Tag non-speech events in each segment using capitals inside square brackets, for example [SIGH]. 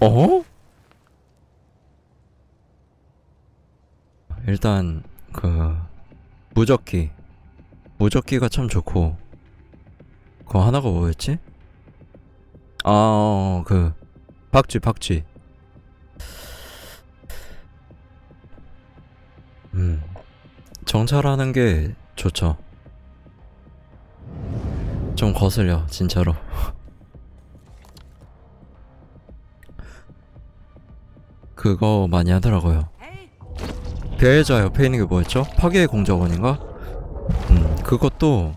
어? 일단 그 무적기 무적기가 참 좋고 그거 하나가 뭐였지? 아, 어, 그 박쥐 박쥐 음 정찰하는 게 좋죠 좀 거슬려 진짜로 [LAUGHS] 그거 많이 하더라고요 배회자 옆에 있는 게 뭐였죠? 파괴의 공작원인가? 음 그것도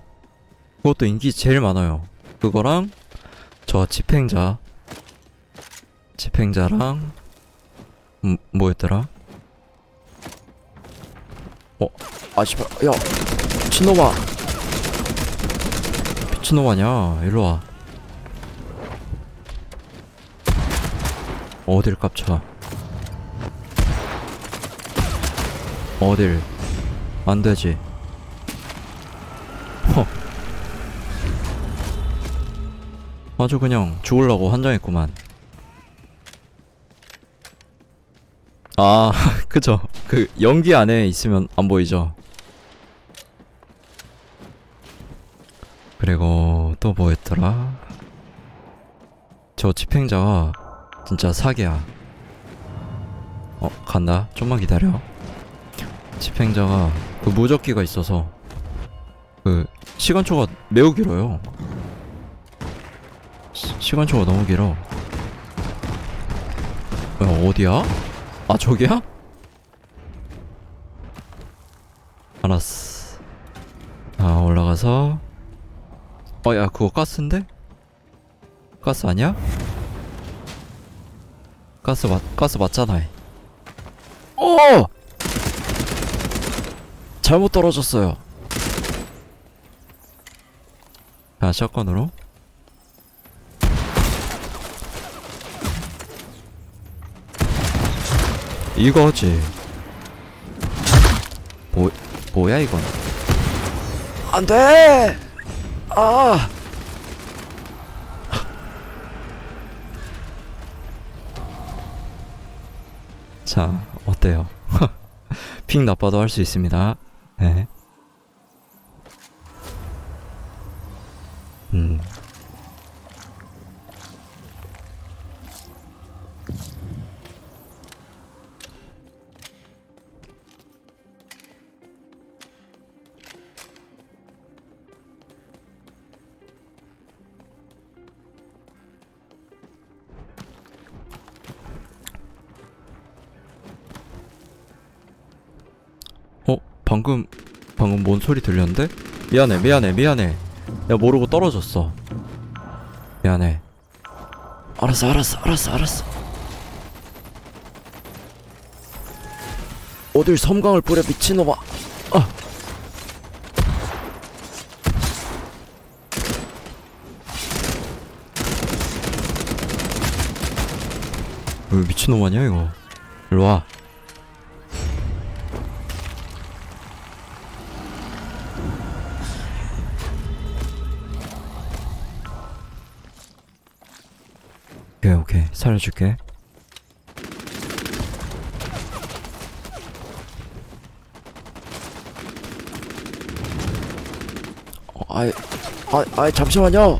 그것도 인기 제일 많아요 그거랑 저 집행자 집행자랑 음, 뭐였더라? 어? 아 씨발 야 미친놈아 미친놈 아냐 일로 와 어딜 깝쳐 어딜? 안 되지. 허. 아주 그냥 죽을라고 환장했구만. 아 [LAUGHS] 그죠. 그 연기 안에 있으면 안 보이죠? 그리고 또 뭐였더라? 저 집행자가 진짜 사기야. 어 간다. 좀만 기다려 집행자가 그 무적기가 있어서 그 시간초가 매우 길어요 시, 시간초가 너무 길어 어, 어디야? 아 저기야? 알았어 아 올라가서 어야 그거 가스인데? 가스 아니야? 가스 맞 가스 맞잖아 어! 잘못 떨어졌어요. 자 샷건으로. 이거지. 뭐 뭐야 이건? 안돼! 아! 자, 어때요? [LAUGHS] 핑 나빠도 할 수 있습니다. 네. 방금 방금 뭔 소리 들렸는데? 미안해 미안해 미안해. 내가 모르고 떨어졌어. 미안해. 알았어 알았어 알았어 알았어. 어딜 섬광을 뿌려 미친놈아. 아. 왜 미친놈 아니야 이거? 일로와 오케이 오케이. 살려줄게. 어, 아이 아, 아이 잠시만요.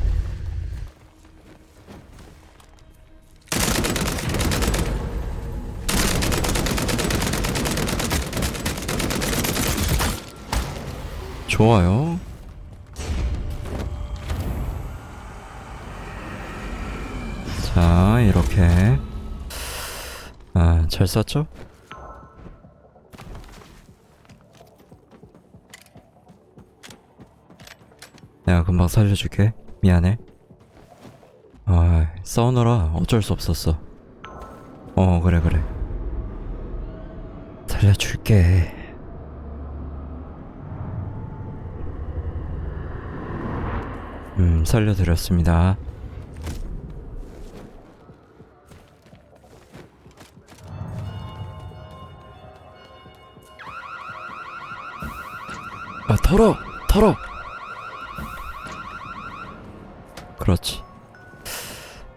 좋아요 자 이렇게 아 잘 쐈죠? 내가 금방 살려줄게. 미안해. 아 싸우느라 어쩔 수 없었어. 어 그래 그래. 살려줄게. 음 살려드렸습니다 털어 털어. 그렇지.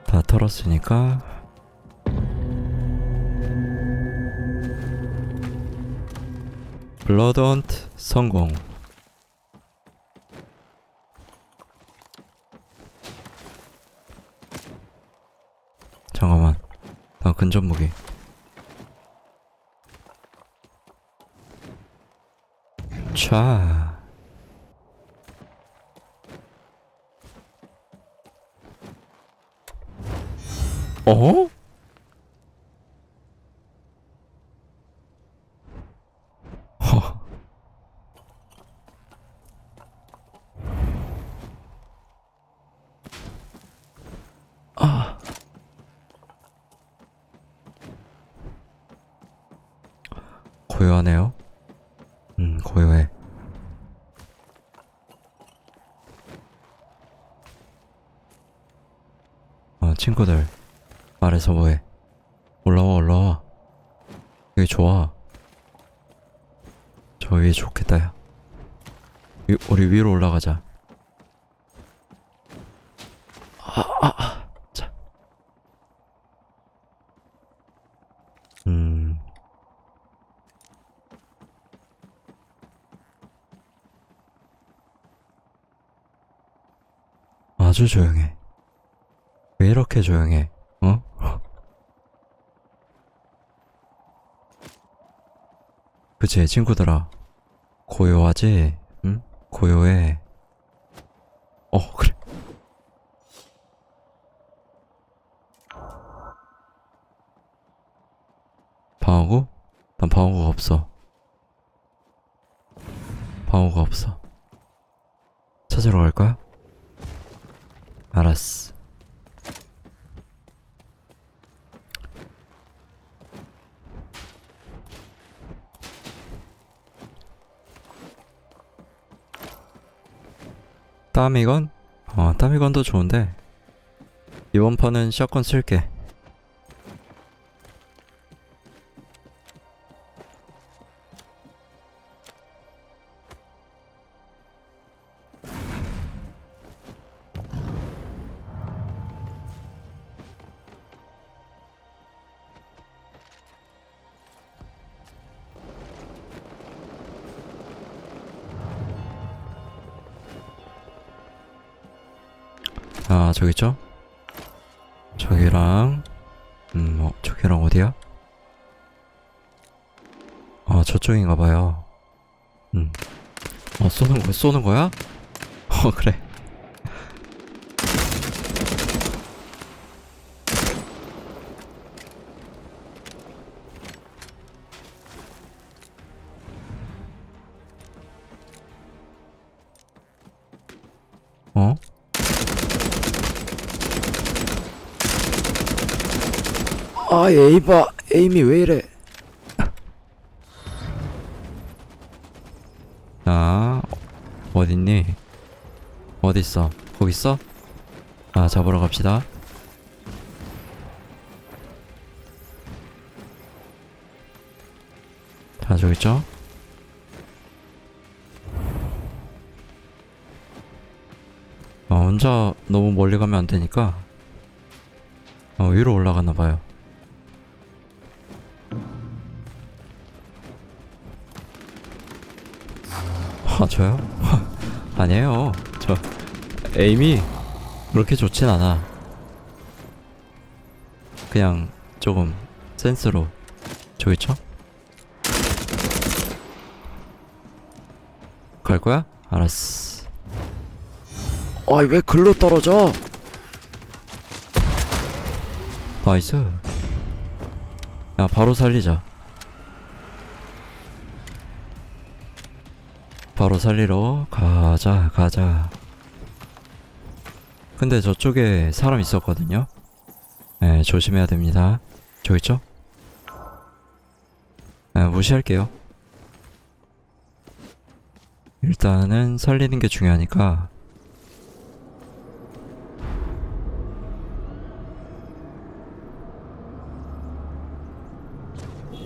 다 털었으니까. 블러드헌트 성공. 잠깐만. 나 근접 무기. 차. 어? 허. 아. 고요하네요. 음, 고요해. 어, 친구들. 아래서 뭐해? 올라와, 올라와. 여기 좋아. 저 위에 좋겠다, 야. 위, 우리 위로 올라가자. 아, 아, 아. 자. 음. 아주 조용해. 왜 이렇게 조용해? 어? 그치, 친구들아. 고요하지? 응? 고요해. 어, 그래. 방어구? 난 방어구가 없어. 방어구가 없어. 찾으러 갈 거야? 알았어. 따미건? 어, 따미건도 좋은데 이번 판은 샷건 쓸게. 아, 저기 있죠? 저기랑, 음, 어, 저기랑 어디야? 아, 저쪽인가 봐요. 음. 어, 쏘는 거야? 쏘는 거야? [LAUGHS] 어, 그래. 아 에이바 에임이 왜 이래? 자 어딨니? 어딨어? 거기 있어? 아 잡으러 갑시다. 자 저기 있죠? 어 혼자 너무 멀리 가면 안 되니까. 어 위로 올라가나 봐요 아 저요? [LAUGHS] 아니에요. 저 에임이 그렇게 좋진 않아. 그냥 조금 센스로. 저기 있죠? 갈 거야? 알았어. 아이 왜 글로 떨어져? 나이스. 야 바로 살리자 바로 살리러 가자 가자. 근데 저쪽에 사람 있었거든요. 네 조심해야 됩니다. 저기 있죠? 네, 무시할게요. 일단은 살리는 게 중요하니까.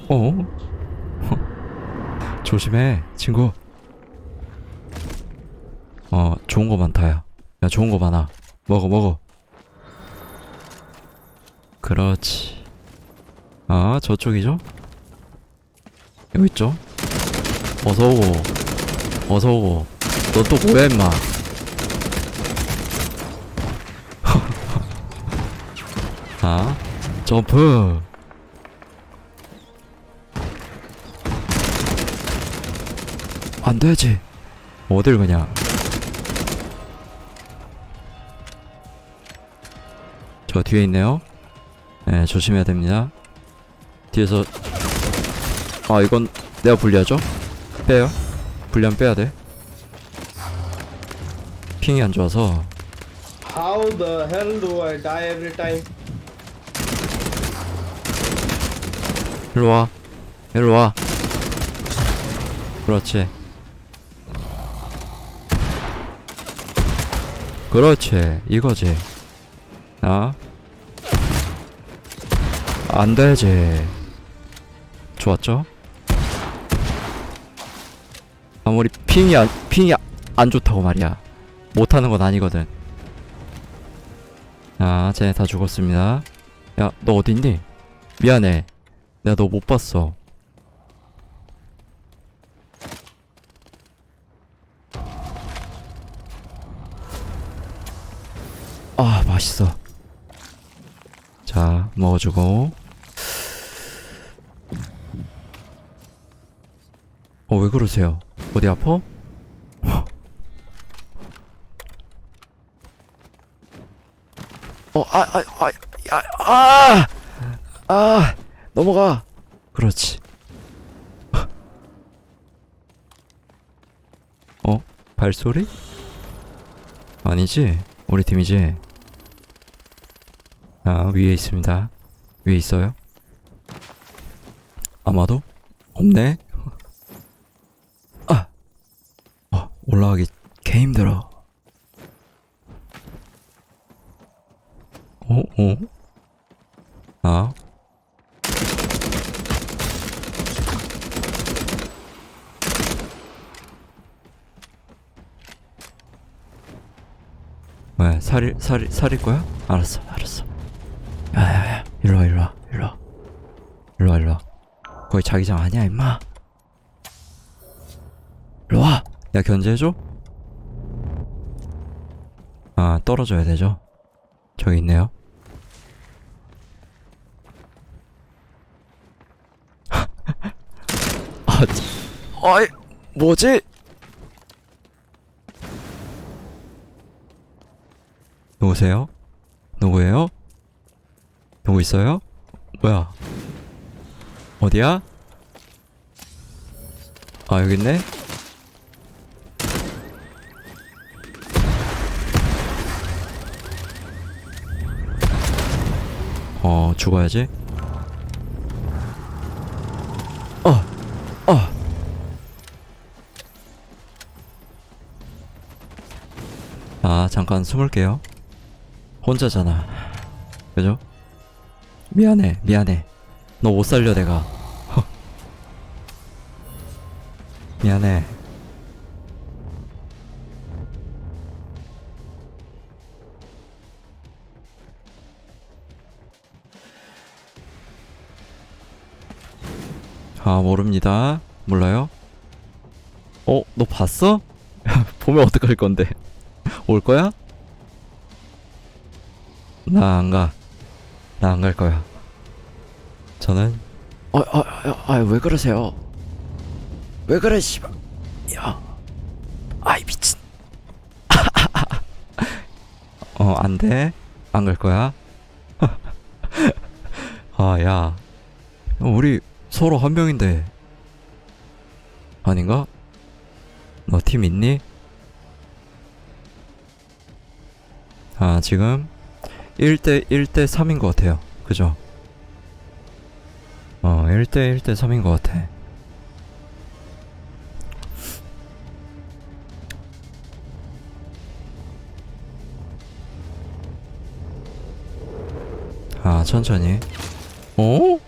어? [LAUGHS] 조심해 친구. 어 좋은 거 많다 야. 야 좋은 거 많아. 먹어 먹어. 그렇지. 아 저쪽이죠? 여기 있죠? 어서 오고. 어서 오고. 너 또 뭐야 임마. 자 [LAUGHS] 점프. 안 되지. 어딜 그냥 저 뒤에 있네요. 네 조심해야 됩니다. 뒤에서 아 이건 내가 불리하죠? 빼요? 불리하면 빼야 돼. 핑이 안 좋아서. How the hell do I die every time? 일로 와. 일로 와. 그렇지. 그렇지. 이거지 아 안 되지. 좋았죠? 아무리 핑이 안 핑이 안 좋다고 말이야. 못하는 건 아니거든. 아 쟤네 다 죽었습니다. 야 너 어딨니? 미안해. 내가 너 못 봤어. 아, 맛있어. 자, 먹어주고. 어, 왜 그러세요? 어디 아파? 어, 아, 아, 아, 아, 아, 아, 넘어가. 그렇지. 어? 발소리? 아니지? 우리 팀이지? 아, 위에 있습니다. 위에 있어요? 아마도? 없네? 아! 어, 올라가기 개 힘들어. 어? 어? 아? 왜 살이 살이 살일 거야? 알았어 알았어 야야야 일로와 일로와 일로와 일로와 일로와 거기 자기장 아니야 임마 일로와 야 견제해줘 아 떨어져야 되죠 저기 있네요 [LAUGHS] 아 참. 어이 뭐지 누구세요? 누구예요? 누구 있어요? 뭐야? 어디야? 아 여기 있네? 어 죽어야지 어! 어! 아 잠깐 숨을게요 혼자잖아. 그죠? 미안해, 미안해. 너 못 살려, 내가. 허. 미안해. 아, 모릅니다. 몰라요? 어, 너 봤어? [LAUGHS] 보면 어떡할 건데? 올 거야? 나 안 가. 나 안 갈 거야. 저는 어, 어, 어, 아, 왜 그러세요? 왜 그래, 씨발. 야. 아이 미친. [LAUGHS] 어, 안 돼. 안 갈 거야. [LAUGHS] 아, 야. 우리 서로 한 명인데. 아닌가? 너 팀 있니? 아, 지금 1대 1대 3인 것 같아요. 그죠? 어, 1대 1대 3인 것 같아. 아, 천천히. 어?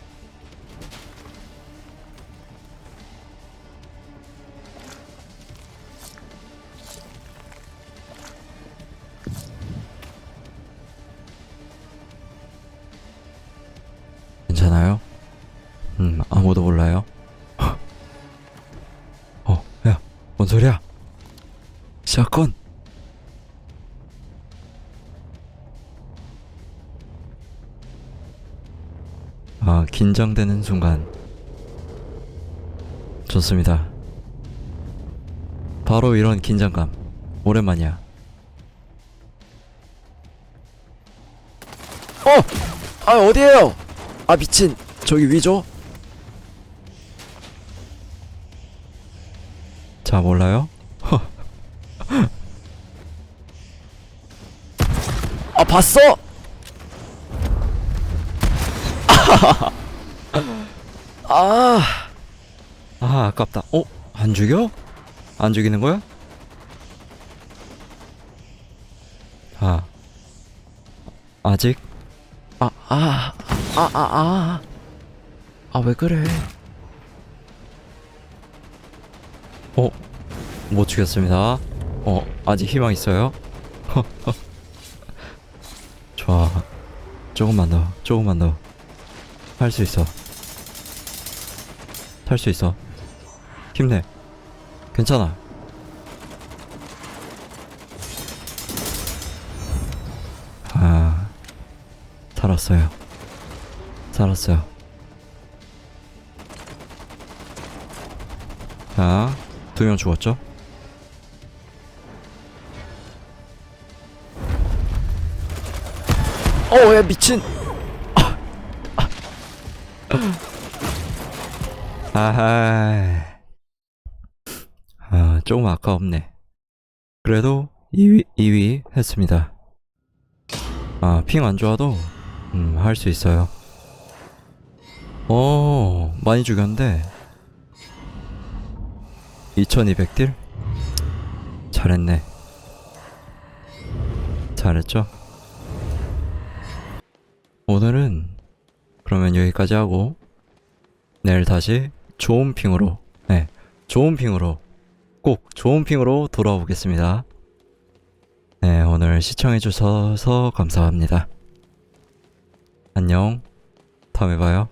괜찮아요? 음, 아무도 몰라요? [LAUGHS] 어. 뭔 소리야? 샷건. 아, 긴장되는 순간. 좋습니다. 바로 이런 긴장감. 오랜만이야. 어! 아, 어디에요? 아, 미친. 저기 위죠? 자, 몰라요? [LAUGHS] 아, 봤어! [LAUGHS] 아, 아, 아깝다. 어? 안 죽여? 안 죽이는 거야? 아, 아직? 아, 아, 아, 아, 아, 아, 왜 그래? 못 죽였습니다. 어, 아직 희망 있어요? [LAUGHS] 좋아. 조금만 더, 조금만 더. 할 수 있어. 할 수 있어. 힘내. 괜찮아. 아, 살았어요. 살았어요. 자, 두명 죽었죠? 어, 야, 미친! 아하. 아, 조금 아까웠네. 그래도 2위, 2위 했습니다. 아, 핑 안 좋아도, 음, 할 수 있어요. 오, 많이 죽였는데. 2200딜? 잘했네. 잘했죠? 오늘은 그러면 여기까지 하고 내일 다시 좋은 핑으로 네 좋은 핑으로 꼭 좋은 핑으로 돌아오겠습니다. 네 오늘 시청해 주셔서 감사합니다. 안녕 다음에 봐요.